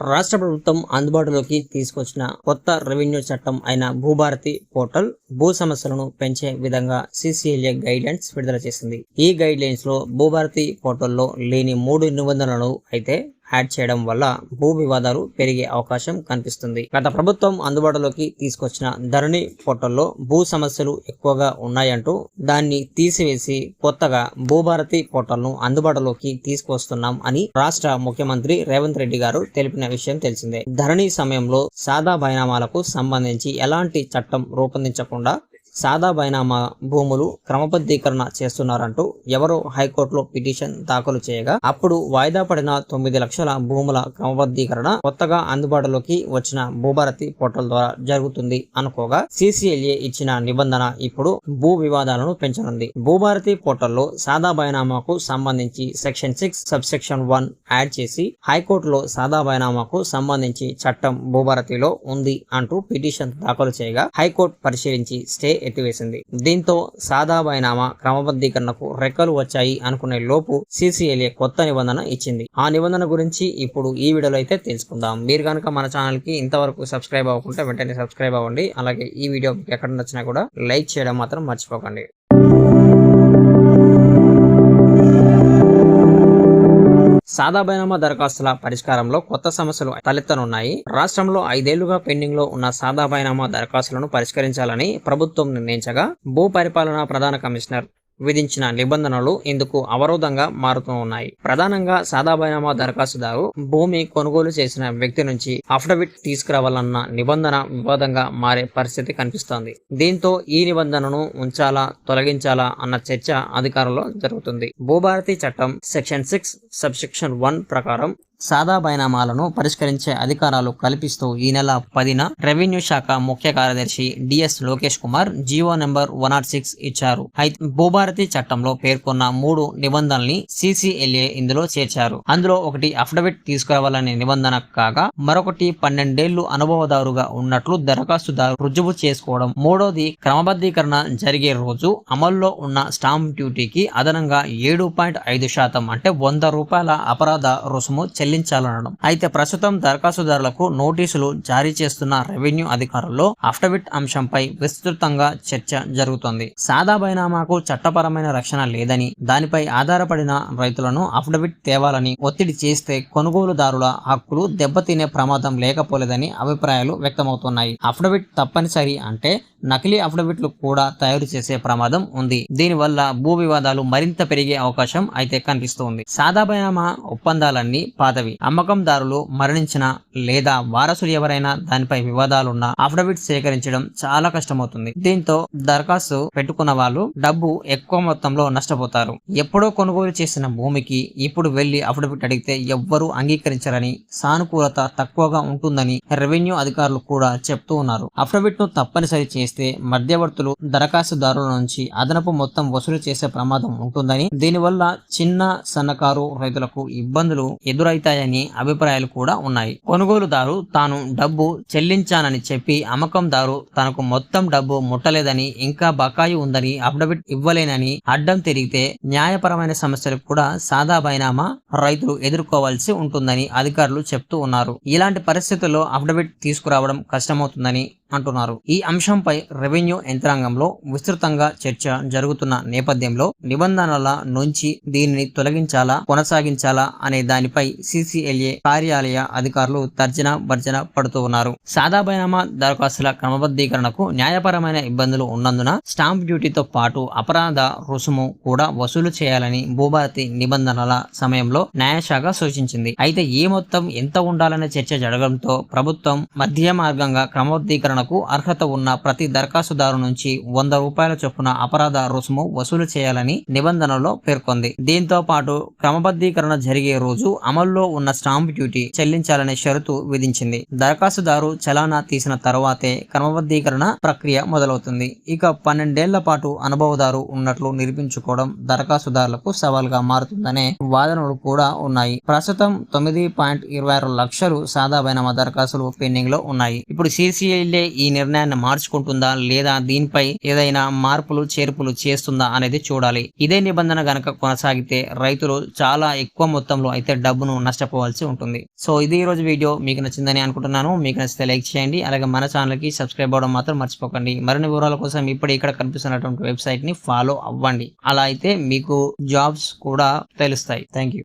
రాష్ట్ర ప్రభుత్వం అందుబాటులోకి తీసుకొచ్చిన కొత్త రెవెన్యూ చట్టం అయిన భూభారతి పోర్టల్ భూ సమస్యలను పెంచే విధంగా సిసిఎల్ఏ గైడ్లైన్స్ విడుదల చేసింది. ఈ గైడ్లైన్స్లో భూభారతి పోర్టల్లో లేని మూడు నిబంధనలు అయితే యాడ్ చేయడం వల్ల భూ వివాదాలు పెరిగే అవకాశం కనిపిస్తుంది. గత ప్రభుత్వం అందుబాటులోకి తీసుకొచ్చిన ధరణి పోర్టల్లో భూ సమస్యలు ఎక్కువగా ఉన్నాయంటూ దాన్ని తీసివేసి కొత్తగా భూభారతి పోర్టల్ను అందుబాటులోకి తీసుకొస్తున్నాం అని రాష్ట్ర ముఖ్యమంత్రి రేవంత్ రెడ్డి గారు తెలిపిన విషయం తెలిసిందే. ధరణి సమయంలో సాదా బైనామాలకు సంబంధించి ఎలాంటి చట్టం రూపొందించకుండా సాదా బైనామా భూములు క్రమబద్ధీకరణ చేస్తున్నారంటూ ఎవరో హైకోర్టులో పిటిషన్ దాఖలు చేయగా అప్పుడు వాయిదా పడిన తొమ్మిది లక్షల భూముల క్రమబద్ధీకరణ కొత్తగా అందుబాటులోకి వచ్చిన భూభారతి పోర్టల్ ద్వారా జరుగుతుంది అనుకోగా సిసిఎల్ఏ ఇచ్చిన నిబంధన ఇప్పుడు భూ వివాదాలను పెంచనుంది. భూభారతి పోర్టల్లో సాదా బైనామాకు సంబంధించి section six sub section one add చేసి హైకోర్టులో సాదా బైనామాకు సంబంధించి చట్టం భూభారతిలో ఉంది అంటూ పిటిషన్ దాఖలు చేయగా హైకోర్టు పరిశీలించి స్టే ఎత్తివేసింది. దీంతో సాదా బైనామా క్రమబద్ధీకరణకు రెక్కలు వచ్చాయి అనుకునే లోపు సిసిఎల్ఏ కొత్త నిబంధన ఇచ్చింది. ఆ నిబంధన గురించి ఇప్పుడు ఈ వీడియోలో అయితే తెలుసుకుందాం. మీరు కనుక మన ఛానల్కి ఇంతవరకు సబ్స్క్రైబ్ అవ్వకుంటే వెంటనే సబ్స్క్రైబ్ అవ్వండి. అలాగే ఈ వీడియో మీకు ఎక్కడ నచ్చినా కూడా లైక్ చేయడం మాత్రం మర్చిపోకండి. సాదా బైనామా దరఖాస్తుల పరిష్కారంలో కొత్త సమస్యలు తలెత్తనున్నాయి. రాష్ట్రంలో ఐదేళ్ళుగా పెండింగ్లో ఉన్న సాదా బైనామా దరఖాస్తులను పరిష్కరించాలని ప్రభుత్వం నిర్ణయించగా భూ పరిపాలన ప్రధాన కమిషనర్ విధించిన నిబంధనలు ఇందుకు అవరోధంగా మారుతూ ఉన్నాయి. ప్రధానంగా సాదా బైనామా దరఖాస్తుదారు భూమి కొనుగోలు చేసిన వ్యక్తి నుంచి అఫిడవిట్ తీసుకురావాలన్న నిబంధన వివాదంగా మారే పరిస్థితి కనిపిస్తోంది. దీంతో ఈ నిబంధనను ఉంచాలా తొలగించాలా అన్న చర్చ అధికారంలో జరుగుతుంది. భూభారతి చట్టం section six sub section one ప్రకారం సాదా బైనామాలను పరిష్కరించే అధికారాలు కల్పిస్తూ ఈ నెల పదిన రెవెన్యూ శాఖ ముఖ్య కార్యదర్శి D S Lokesh Kumar G O number one not six ఇచ్చారు. అయితే భూభారతి చట్టంలో పేర్కొన్న మూడు నిబంధనల్ని సిసిఎల్ఏ ఇందులో చేర్చారు. అందులో ఒకటి అఫిడవిట్ తీసుకురావాలనే నిబంధన కాగా మరొకటి పన్నెండేళ్ళు అనుభవదారుగా ఉన్నట్లు దరఖాస్తుదారు రుజువు చేసుకోవడం. మూడోది క్రమబద్ధీకరణ జరిగే రోజు అమల్లో ఉన్న స్టాంప్ డ్యూటీకి అదనంగా ఏడు పాయింట్ ఐదు శాతం అంటే వంద రూపాయల అపరాధ రుసుము చెల్లించాలనడం. అయితే ప్రస్తుతం దరఖాస్తుదారులకు నోటీసులు జారీ చేస్తున్న రెవెన్యూ అధికారుల్లో అఫిడవిట్ అంశంపై విస్తృతంగా చర్చ జరుగుతోంది. సాదా బైనామాకు చట్టపరమైన రక్షణ లేదని దానిపై ఆధారపడిన రైతులను అఫిడవిట్ తేవాలని ఒత్తిడి చేస్తే కొనుగోలుదారుల హక్కులు దెబ్బతినే ప్రమాదం లేకపోలేదని అభిప్రాయాలు వ్యక్తమవుతున్నాయి. అఫిడవిట్ తప్పనిసరి అంటే నకిలీ అఫిడవిట్లు కూడా తయారు చేసే ప్రమాదం ఉంది. దీనివల్ల భూ వివాదాలు మరింత పెరిగే అవకాశం అయితే కనిపిస్తోంది. సాదా ఒప్పందాలన్నీ పాతవి. అమ్మకందారులు మరణించిన లేదా వారసులు ఎవరైనా దానిపై వివాదాలున్నా అఫిడవిట్ సేకరించడం చాలా కష్టమవుతుంది. దీంతో దరఖాస్తు పెట్టుకున్న వాళ్ళు డబ్బు ఎక్కువ మొత్తంలో నష్టపోతారు. ఎప్పుడో కొనుగోలు చేసిన భూమికి ఇప్పుడు వెళ్ళి అఫిడవిట్ అడిగితే ఎవ్వరూ అంగీకరించరని సానుకూలత తక్కువగా ఉంటుందని రెవెన్యూ అధికారులు కూడా చెప్తూ ఉన్నారు. అఫిడవిట్ను తప్పనిసరి చేస్తే మధ్యవర్తులు దరఖాస్తుదారుల నుంచి అదనపు మొత్తం వసూలు చేసే ప్రమాదం ఉంటుందని దీనివల్ల చిన్న సన్నకారు రైతులకు ఇబ్బందులు ఎదురైతాయని అభిప్రాయాలు కూడా ఉన్నాయి. కొనుగోలుదారు తాను డబ్బు చెల్లించానని చెప్పి అమ్మకందారు తనకు మొత్తం డబ్బు ముట్టలేదని ఇంకా బకాయి ఉందని అఫిడవిట్ ఇవ్వలేనని అడ్డం తిరిగితే న్యాయపరమైన సమస్యలు కూడా సాదా బైనామా రైతులు ఎదుర్కోవాల్సి ఉంటుందని అధికారులు చెప్తూ ఉన్నారు. ఇలాంటి పరిస్థితుల్లో అఫిడవిట్ తీసుకురావడం కష్టమవుతుందని అంటున్నారు. ఈ అంశంపై రెవెన్యూ యంత్రాంగంలో విస్తృతంగా చర్చ జరుగుతున్న నేపథ్యంలో నిబంధనల నుంచి దీనిని తొలగించాలా కొనసాగించాలా అనే దానిపై సిసిఎల్ఏ కార్యాలయ అధికారులు తర్జన భర్జన పడుతూ ఉన్నారు. సాదా బైనామా దరఖాస్తుల క్రమబద్ధీకరణకు న్యాయపరమైన ఇబ్బందులు ఉన్నందున స్టాంప్ డ్యూటీతో పాటు అపరాధ రుసుము కూడా వసూలు చేయాలని భూభారతి నిబంధనల సమయంలో న్యాయశాఖ సూచించింది. అయితే ఈ మొత్తం ఎంత ఉండాలనే చర్చ జరగడంతో ప్రభుత్వం మధ్య మార్గంగా క్రమబద్ధీకరణ క్రమబద్ధీకరణకు అర్హత ఉన్న ప్రతి దరఖాస్తుదారు నుంచి వంద రూపాయల చొప్పున అపరాధ రుసుము వసూలు చేయాలని నిబంధనలో పేర్కొంది. దీంతో పాటు క్రమబద్ధీకరణ జరిగే రోజు అమల్లో ఉన్న స్టాంప్ డ్యూటీ చెల్లించాలనే షరతు విధించింది. దరఖాస్తుదారు చలానా తీసిన తర్వాతే క్రమబద్ధీకరణ ప్రక్రియ మొదలవుతుంది. ఇక పన్నెండేళ్ళ పాటు అనుభవదారు ఉన్నట్లు నిరూపించుకోవడం దరఖాస్తుదారులకు సవాల్గా మారుతుందనే వాదనలు కూడా ఉన్నాయి. ప్రస్తుతం తొమ్మిది పాయింట్ ఇరవై ఆరు లక్షలు సాదా బైనామా దరఖాస్తులు పెండింగ్లో ఉన్నాయి. ఇప్పుడు సిసిఐలే ఈ నిర్ణయాన్ని మార్చుకుంటుందా లేదా దీనిపై ఏదైనా మార్పులు చేర్పులు చేస్తుందా అనేది చూడాలి. ఇదే నిబంధన గనక కొనసాగితే రైతులు చాలా ఎక్కువ మొత్తంలో అయితే డబ్బును నష్టపోవాల్సి ఉంటుంది. సో ఇది ఈ రోజు వీడియో. మీకు నచ్చిందని అనుకుంటున్నాను. మీకు నచ్చితే లైక్ చేయండి. అలాగే మన ఛానల్కి సబ్స్క్రైబ్ అవ్వడం మాత్రం మర్చిపోకండి. మరిన్ని వివరాల కోసం ఇప్పుడు ఇక్కడ కనిపిస్తున్నటువంటి వెబ్సైట్ని ఫాలో అవ్వండి. అలా అయితే మీకు జాబ్స్ కూడా తెలుస్తాయి. Thank you